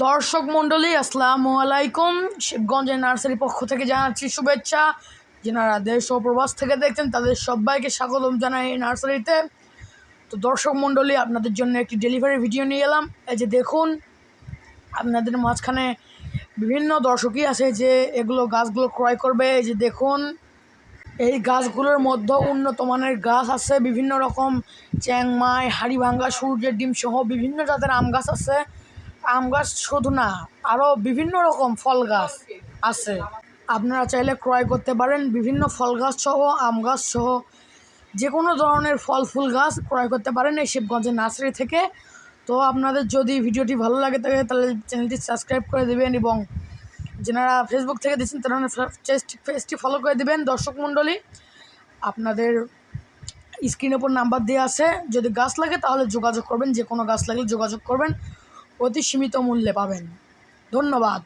দর্শক মণ্ডলী, আসসালামু আলাইকুম। শিবগঞ্জের নার্সারি পক্ষ থেকে জানাচ্ছি শুভেচ্ছা। যারা দেশ ও প্রবাস থেকে দেখছেন, তাদের সবাইকে স্বাগতম জানাই এই নার্সারিতে। তো দর্শক মণ্ডলী, আপনাদের জন্য একটি ডেলিভারি ভিডিও নিয়ে এলাম। এই যে দেখুন, আপনাদের মাঝখানে বিভিন্ন দর্শকই আছে যে এগুলো গাছগুলো ক্রয় করবে। এই যে দেখুন, এই গাছগুলোর মধ্যে উন্নত মানের গাছ আছে, বিভিন্ন রকম চ্যাংমাই, হাড়িভাঙ্গা, সূর্যের ডিম সহ বিভিন্ন জাতের আম গাছ আছে। আম গাছ শুধু না আরও বিভিন্ন রকম ফল গাছ আছে। আপনারা চাইলে ক্রয় করতে পারেন, বিভিন্ন ফল গাছ সহ, আম গাছ সহ যে কোনো ধরনের ফল, ফুল গাছ ক্রয় করতে পারেন এই শিবগঞ্জের নার্সারি থেকে। তো আপনাদের যদি ভিডিওটি ভালো লাগে থাকে, তাহলে চ্যানেলটি সাবস্ক্রাইব করে দেবেন এবং যেনারা ফেসবুক থেকে দিচ্ছেন তারা পেজটি ফলো করে দেবেন। দর্শক মণ্ডলী, আপনাদের স্ক্রিনের ওপর নাম্বার দেওয়া আছে। যদি গাছ লাগে, তাহলে যোগাযোগ করবেন যে কোনো গাছ লাগলে যোগাযোগ করবেন। অতি সীমিত মূল্যে পাবেন। ধন্যবাদ।